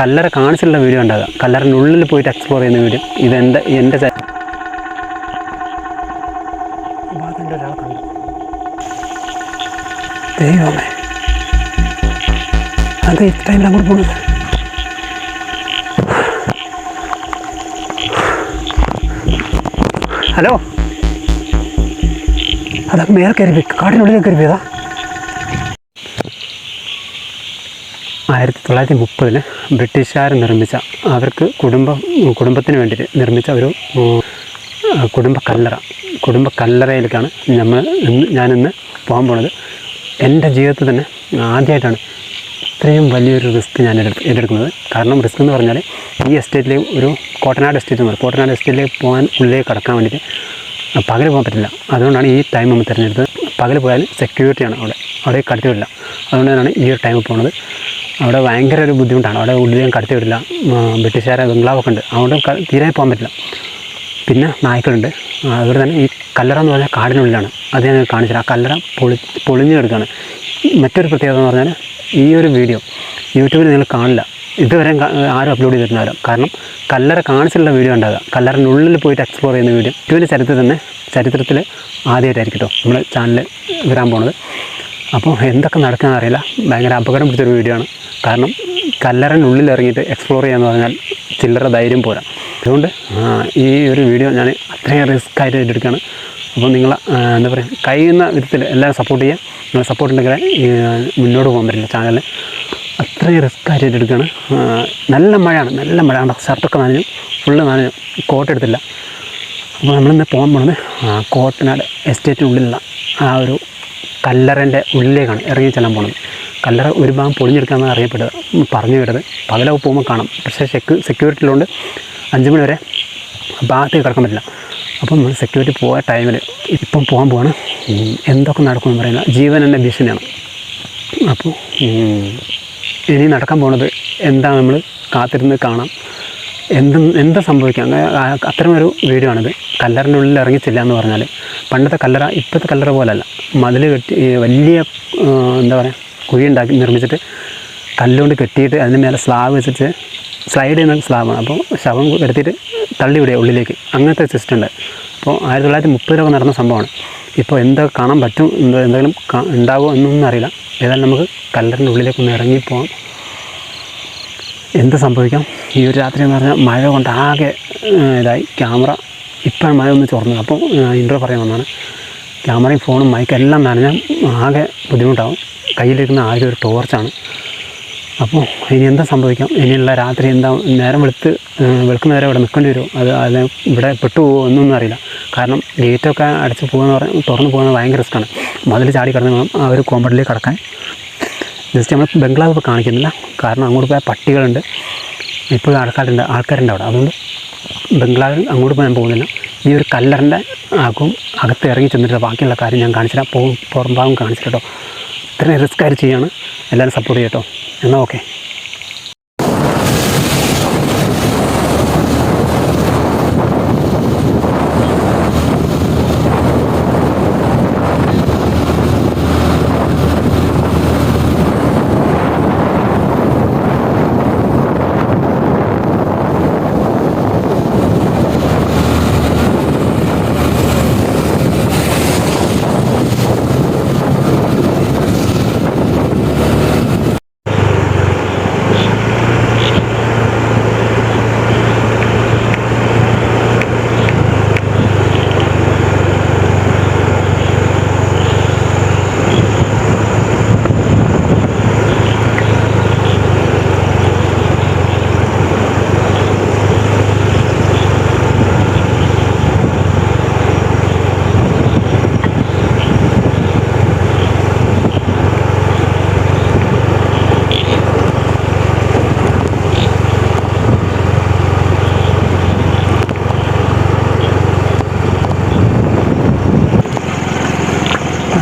കല്ലറ കാണിച്ചിട്ടുള്ള വീഡിയോ ഉണ്ടാകാം കല്ലറിനുള്ളിൽ പോയിട്ട് എക്സ്പ്ലോർ ചെയ്യുന്ന വീഡിയോ. ഇത് എന്റെ. ദൈവമേ. ടൈമിൽ അങ്ങോട്ട് പോകുന്നത് ഹലോ? അതാ മേൽ കയറി കാടിനുള്ളിൽ കയറി പോയതാ. ആയിരത്തി തൊള്ളായിരത്തി മുപ്പതിന് ബ്രിട്ടീഷുകാർ നിർമ്മിച്ച അവർക്ക് കുടുംബം കുടുംബത്തിന് വേണ്ടിയിട്ട് നിർമ്മിച്ച ഒരു കുടുംബ കല്ലറ. കുടുംബ കല്ലറയിലേക്കാണ് നമ്മൾ ഞാനിന്ന് പോകാൻ പോണത്. എന്റെ ജീവിതത്തിൽ തന്നെ ആദ്യമായിട്ടാണ് ഇത്രയും വലിയൊരു റിസ്ക് ഞാൻ ഏറ്റെടുക്കുന്നത് കാരണം റിസ്ക് എന്ന് പറഞ്ഞാൽ ഈ എസ്റ്റേറ്റിലെ ഒരു കോട്ടനാട് എസ്റ്റേറ്റ് എന്ന് പറയും. കോട്ടനാട് എസ്റ്റേറ്റിൽ പോകാൻ ഉള്ളിലേക്ക് കടക്കാൻ വേണ്ടിയിട്ട് പകൽ പോകാൻ പറ്റില്ല. അതുകൊണ്ടാണ് ഈ ടൈം നമ്മൾ തിരഞ്ഞെടുത്തത്. പകൽ പോയാൽ സെക്യൂരിറ്റിയാണ് അവിടെ. അവിടെ കടത്തിവിടില്ല അതുകൊണ്ട് അതുകൊണ്ടാണ് ഈ ഒരു ടൈം പോകുന്നത് അവിടെ ഭയങ്കര ഒരു ബുദ്ധിമുട്ടാണ്. അവിടെ ഉള്ളിലും കടത്തി വിടില്ല. ബ്രിട്ടീഷുകാരെ ബംഗ്ലാവൊക്കെ ഉണ്ട്. അതുകൊണ്ട് തീരെ പോകാൻ പറ്റില്ല. പിന്നെ നായ്ക്കളുണ്ട്. അതുപോലെ തന്നെ ഈ കല്ലറ എന്ന് പറഞ്ഞാൽ കാടിനുള്ളിലാണ്. അത് ഞാൻ കാണിച്ചത് ആ കല്ലറ പൊളി പൊളിഞ്ഞു കിടക്കുകയാണ് മറ്റൊരു പ്രത്യേകത എന്ന് പറഞ്ഞാൽ ഈ ഒരു വീഡിയോ യൂട്യൂബിൽ നിങ്ങൾ കാണില്ല. ഇതുവരെ ആരും അപ്ലോഡ് ചെയ്തിട്ടുണ്ടാവില്ല കാരണം കല്ലറ കാണിച്ചിട്ടുള്ള വീഡിയോ ഉണ്ടാകുക കല്ലറിനുള്ളിൽ പോയിട്ട് എക്സ്പ്ലോർ ചെയ്യുന്ന വീഡിയോ. യൂട്യൂബിന്റെ ചരിത്രത്തിൽ തന്നെ ചരിത്രത്തിൽ ആദ്യമായിട്ടായിരിക്കും കേട്ടോ നമ്മുടെ ചാനൽ വരാൻ പോണത് അപ്പോൾ എന്തൊക്കെ നടക്കുന്ന അറിയില്ല. ഭയങ്കര അപകടം പിടിച്ചൊരു വീഡിയോ ആണ്. കാരണം കല്ലറിനുള്ളിൽ ഇറങ്ങിയിട്ട് എക്സ്പ്ലോർ ചെയ്യാന്ന് പറഞ്ഞാൽ ചില്ലറ ധൈര്യം പോരാ. അതുകൊണ്ട് ഈ ഒരു വീഡിയോ ഞാൻ അത്രയും റിസ്ക് ആയിട്ട് ഏറ്റെടുക്കുകയാണ് അപ്പോൾ നിങ്ങൾ എന്താ പറയുക കഴിയുന്ന വിധത്തിൽ എല്ലാവരും സപ്പോർട്ട് ചെയ്യുക നിങ്ങൾ സപ്പോർട്ട് ഉണ്ടെങ്കിൽ ഈ, മുന്നോട്ട് പോകാൻ പറ്റില്ല ചാനലിൽ അത്രയും റിസ്ക് ആയിട്ട് ഏറ്റെടുക്കുകയാണ് നല്ല മഴയാണ് നല്ല മഴ. കണ്ടോ ഷർട്ടൊക്കെ നനഞ്ഞു. ഫുള്ള് നനഞ്ഞു. കോട്ട് എടുത്തില്ല. അപ്പോൾ നമ്മളിന്ന് പോകാൻ ആ, കോട്ടനാട് എസ്റ്റേറ്റിനുള്ളിലുള്ള ആ ഒരു കല്ലറന്റെ ഉള്ളിലേക്കാണ് ഇറങ്ങി ചെല്ലാൻ പോകുന്നത് കല്ലറ ഒരു ഭാഗം പൊളിഞ്ഞെടുക്കാമെന്ന് അറിയപ്പെടുക. പറഞ്ഞു കേട്ടത് പകലൊക്കെ പോകുമ്പോൾ കാണാം. പക്ഷേ സെക്യൂ സെക്യൂരിറ്റി ഉള്ളതുകൊണ്ട് അഞ്ച് മണി വരെ ഭാഗത്തേക്ക് കിടക്കാൻ പറ്റില്ല. അപ്പം നമ്മൾ സെക്യൂരിറ്റി പോയ ടൈമിൽ ഇപ്പം പോകാൻ പോവാണ്. എന്തൊക്കെ നടക്കുമെന്ന് പറയുന്നത്. ജീവൻ എന്റെ ഭീഷണിയാണ്. അപ്പോൾ ഇനി നടക്കാൻ പോണത് എന്താ നമ്മൾ കാത്തിരുന്ന് കാണാം. എന്തും എന്താ സംഭവിക്കാം? അത്തരമൊരു വീഡിയോ ആണിത്. കല്ലറിന്റെ ഉള്ളിൽ ഇറങ്ങിച്ചില്ല എന്ന് പറഞ്ഞാൽ പണ്ടത്തെ കല്ലറ ഇപ്പോഴത്തെ കല്ലറ പോലല്ല. മതിൽ കെട്ടി വലിയ എന്താ പറയുക കുഴി ഉണ്ടാക്കി നിർമ്മിച്ചിട്ട് കല്ലുകൊണ്ട് കെട്ടിയിട്ട് അതിന് മേലെ സ്ലാബ് വെച്ചിട്ട് സ്ലൈഡ് ചെയ്യുന്ന സ്ലാബാണ് അപ്പോൾ ശവം എടുത്തിട്ട് തള്ളി വിടുക ഉള്ളിലേക്ക്. അങ്ങനത്തെ സിസ്റ്റം ഉണ്ട്. അപ്പോൾ ആയിരത്തി തൊള്ളായിരത്തി മുപ്പതിലൊക്കെ നടന്ന സംഭവമാണ്. ഇപ്പോൾ എന്തൊക്കെ കാണാൻ പറ്റും എന്തോ എന്തെങ്കിലും ഉണ്ടാവുമോ എന്നൊന്നും അറിയില്ല. ഏതായാലും നമുക്ക് കല്ലറിന്റെ ഉള്ളിലേക്ക് ഒന്ന് ഇറങ്ങിപ്പോകാം എന്ത് സംഭവിക്കാം? ഈ ഒരു രാത്രി എന്ന് പറഞ്ഞാൽ മഴ കൊണ്ട് ആകെ ഇതായി. ക്യാമറ ഇപ്പോഴാണ് മഴ ഒന്ന് ചോർന്നത്. അപ്പോൾ ഇൻട്രോ പറയാൻ വന്നതാണ്. ക്യാമറയും ഫോണും മൈക്കും എല്ലാം നനഞ്ഞാൽ ആകെ ബുദ്ധിമുട്ടാവും. കയ്യിലിരുന്ന ആകെ ഒരു ടോർച്ചാണ് അപ്പോൾ ഇനി എന്താ സംഭവിക്കാം? ഇനിയുള്ള രാത്രി എന്താ നേരം വെളുത്ത് വെളുക്കുന്ന നേരം ഇവിടെ നിൽക്കേണ്ടി വരുമോ അത് അത് ഇവിടെ പെട്ടുപോകുമോ എന്നൊന്നും അറിയില്ല. കാരണം ഗേറ്റൊക്കെ അടച്ച് പോകുന്ന പറഞ്ഞാൽ തുറന്ന് പോകുന്നത് ഭയങ്കര റിസ്ക്കാണ് മതിൽ ചാടി കിടന്ന് വേണം ആ ഒരു കോമ്പൗണ്ടിലേക്ക് കടക്കാൻ. ജസ്റ്റ് നമ്മൾ ബംഗ്ലാവ് ഇപ്പോൾ കാണിക്കുന്നില്ല. കാരണം അങ്ങോട്ട് പോയാൽ പട്ടികളുണ്ട്. ഇപ്പോഴും ആൾക്കാരുണ്ട് ആൾക്കാരുണ്ട് അവിടെ. അതുകൊണ്ട് ബംഗ്ലാവിൽ അങ്ങോട്ട് പോകാൻ പോകുന്നില്ല. ഈ ഒരു കല്ലറിന്റെ ആക്കും അകത്ത് ഇറങ്ങി ചെന്നിട്ട് ബാക്കിയുള്ള കാര്യം ഞാൻ കാണിച്ചില്ല പോകും പുറം ഭാഗം കാണിച്ചിട്ടോ ഇത്രയും റിസ്ക് ആയിട്ട് ചെയ്യാണ്. എല്ലാവരും സപ്പോർട്ട് ചെയ്യട്ടോ എന്നാൽ ഓക്കെ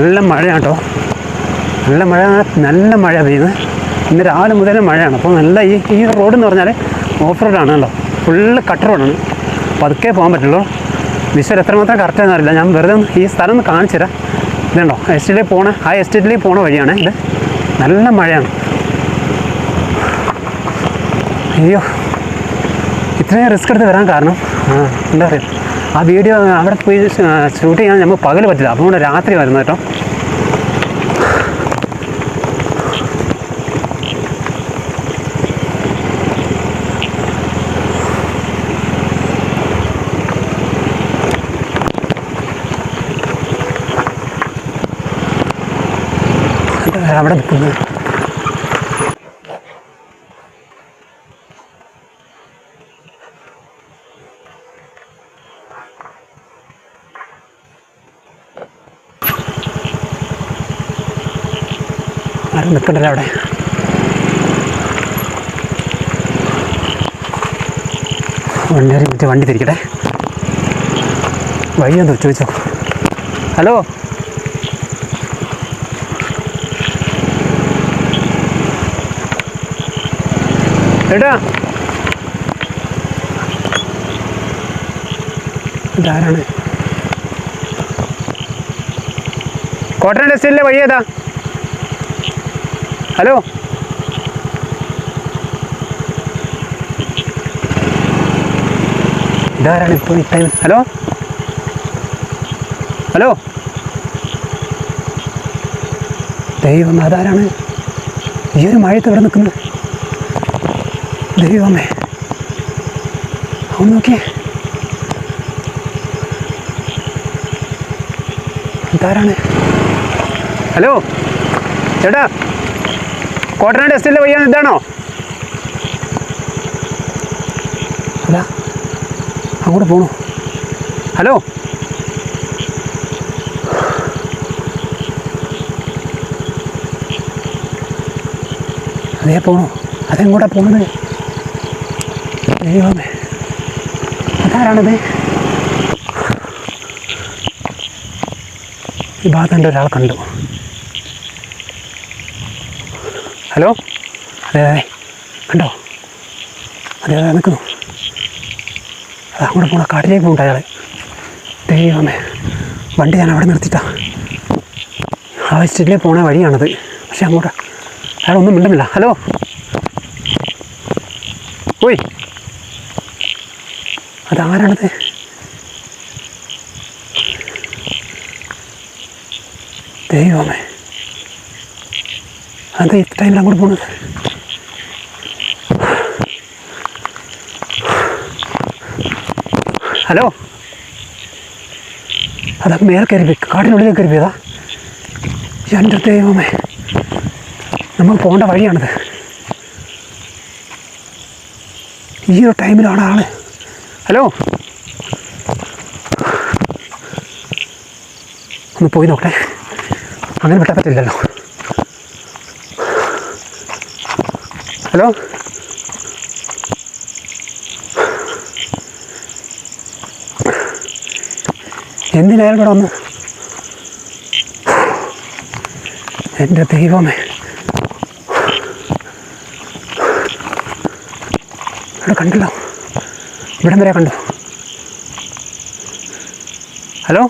നല്ല മഴയാണ് കേട്ടോ നല്ല മഴ നല്ല മഴ പെയ്യുന്നത് ഇന്ന് രാവിലെ മുതൽ മഴയാണ്. അപ്പോൾ നല്ല ഈ ഈ റോഡ് എന്ന് പറഞ്ഞാൽ ഓഫ് റോഡാണ് കേട്ടോ. ഫുള്ള് കട്ട് റോഡാണ്. പതുക്കെ പോകാൻ പറ്റുള്ളൂ. മിസ്സർ എത്രമാത്രം കറക്റ്റ് എന്നറിയില്ല ഞാൻ വെറുതെ ഈ സ്ഥലം ഒന്ന് കാണിച്ചു തരാം. ഇതുണ്ടോ? എസ്റ്റേറ്റിൽ പോണ ആ എസ്റ്റേറ്റിലേക്ക് പോണ വഴിയാണ് ഇത്. നല്ല മഴയാണ്. അയ്യോ. ഇത്രയും റിസ്ക് എടുത്ത് വരാൻ കാരണം. ആ, എന്താ പറയുക ആ വീഡിയോ അവിടെ പോയി ഷൂട്ട് ചെയ്യാൻ നമുക്ക് പകൽ പറ്റില്ല. ഇവിടെ രാത്രി വരുന്നു കേട്ടോ. അവിടെ നിൽക്കുന്നത് നിൽക്കണ്ടല്ലോ അവിടെ. വണ്ടി മറ്റേ വണ്ടി തിരിക്കട്ടെ. വഴിയൊന്ന് ചോദിച്ചോ. ഹലോ? ഏട്ടാ ഇതാരാണ്? കോട്ടൺ ടെസ്റ്റിലെ വഴി ഏതാ? ഹലോ ഇതാരാണ് ഇപ്പോൾ ടൈം ഹലോ ഹലോ ദൈവം അതാരാണ്? ഈ ഒരു മഴയത്ത് ഇവിടെ നിൽക്കുന്നത്. ദൈവമേ. അവൻ നോക്കിയേ. ഇതാരാണ്? ഹലോ ചേട്ടാ കോട്ടന ടെസ്റ്റിലെ വയ്യാൻ ഇതാണോ? അല്ല അങ്ങോട്ട് പോണു. ഹലോ? അതേ പോണു. അതെങ്ങോട്ടാ പോണത്? ദൈവമേ. അതാരാണത്? ഈ ഭാഗത്തുണ്ട് ഒരാൾ കണ്ടു. ഹലോ? അതെ അതെ. കണ്ടോ? അതെ അതെ നിൽക്കുന്നു. അത് അങ്ങോട്ട് പോണ. കാട്ടിലേക്ക് പോകണ്ട അയാൾ ദൈവമേ. വണ്ടി ഞാൻ അവിടെ നിർത്തിട്ടാ ആ സ്റ്റിലേക്ക് പോണ വഴിയാണത്. പക്ഷെ അങ്ങോട്ട് അയാളൊന്നും മിണ്ടുന്നില്ല ഹലോ? ഓയ് അതാരാണത്? ദൈവമേ. അത് ഈ ടൈമിൽ അങ്ങോട്ട് പോണത് ഹലോ? അതാ മേലെ കയറി പോയി. കാട്ടിനുള്ളിൽ കയറി പോയതാ എന്റെ ദൈവമേ. നമ്മൾ പോകേണ്ട വഴിയാണിത്. ഈ ഒരു ടൈമിലാണ് ആൾ. ഹലോ? ഒന്ന് പോയി നോക്കട്ടെ. അങ്ങനെ വിട്ടാൻ പറ്റില്ലല്ലോ. ഹലോ? എന്തിനായാലും ഇവിടെ വന്ന്? എന്റെ ദൈവമേ. ഇവിടെ കണ്ടല്ലോ. ഇവിടം വരെ കണ്ടു. ഹലോ?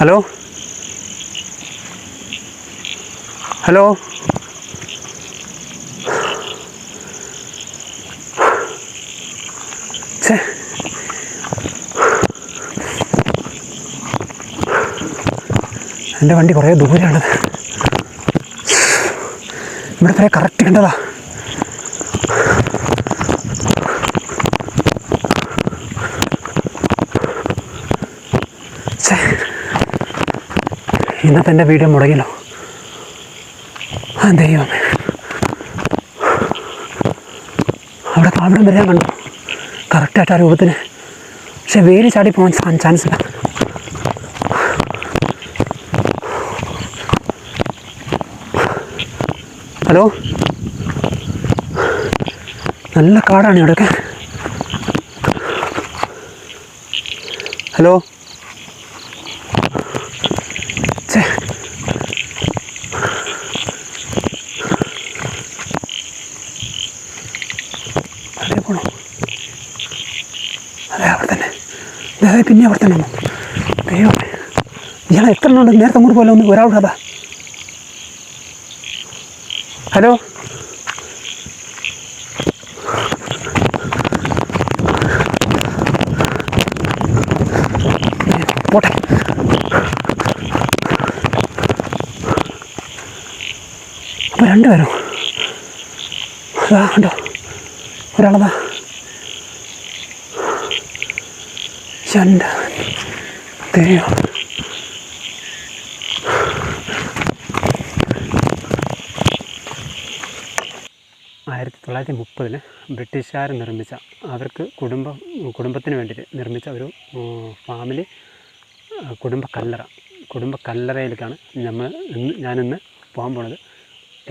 ഹലോ? ഹലോ? എന്റെ വണ്ടി കുറേ ദൂരെയാണ്. ഇവിടെ വരെ കറക്റ്റ് കണ്ടതാ. ഇന്നത്തെ എന്റെ വീഡിയോ മുടങ്ങിയല്ലോ. ആ ദൈവമേ അവിടെ അവിടം വരെ കണ്ടു. കറക്റ്റായിട്ട് ആ രൂപത്തിന്. പക്ഷെ വേര് ചാടി പോകാൻ ചാൻസ് ഇല്ല. ഹലോ? നല്ല കാടാണ് ഇവിടെയൊക്കെ ഹലോ? അതേ പോണോ? അതെ അവിടെ തന്നെ. അതെ പിന്നെ അവിടെ തന്നെ ഇയാളെ എത്ര എണ്ണം ഉണ്ട്? നേരത്തെ അങ്ങോട്ട് പോലെ ഒന്ന് ഒരാളുടെ കഥ. ഹലോ. പോട്ടെ. അപ്പോൾ രണ്ടുപേരും. ഉണ്ടോ ഒരാളതാ. ചണ്ട തെയോ തൊള്ളായിരത്തി മുപ്പതിൽ ബ്രിട്ടീഷുകാർ നിർമ്മിച്ച അവർക്ക് കുടുംബ കുടുംബത്തിന് വേണ്ടിയിട്ട് നിർമ്മിച്ച ഒരു ഫാമിലി കുടുംബ കല്ലറ. കുടുംബ കല്ലറയിലേക്കാണ് നമ്മൾ ഇന്ന് ഞാനിന്ന് പോകാൻ പോണത്.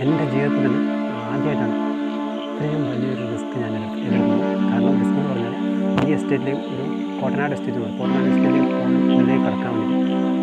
എന്റെ ജീവിതത്തിൽ തന്നെ ആദ്യമായിട്ടാണ് ഇത്രയും വലിയൊരു റിസ്ക് ഞാൻ എടുക്കുന്നത്. കാരണം റിസ്ക് എന്ന് പറഞ്ഞാൽ ഈ എസ്റ്റേറ്റിലേക്ക് ഒരു കോട്ടനാട് എസ്റ്റേറ്റ് കോട്ടനാട് എസ്റ്റേറ്റിലേക്ക് പോകുന്ന ഉള്ളിലേക്ക് കടക്കാൻ വേണ്ടിയിട്ട്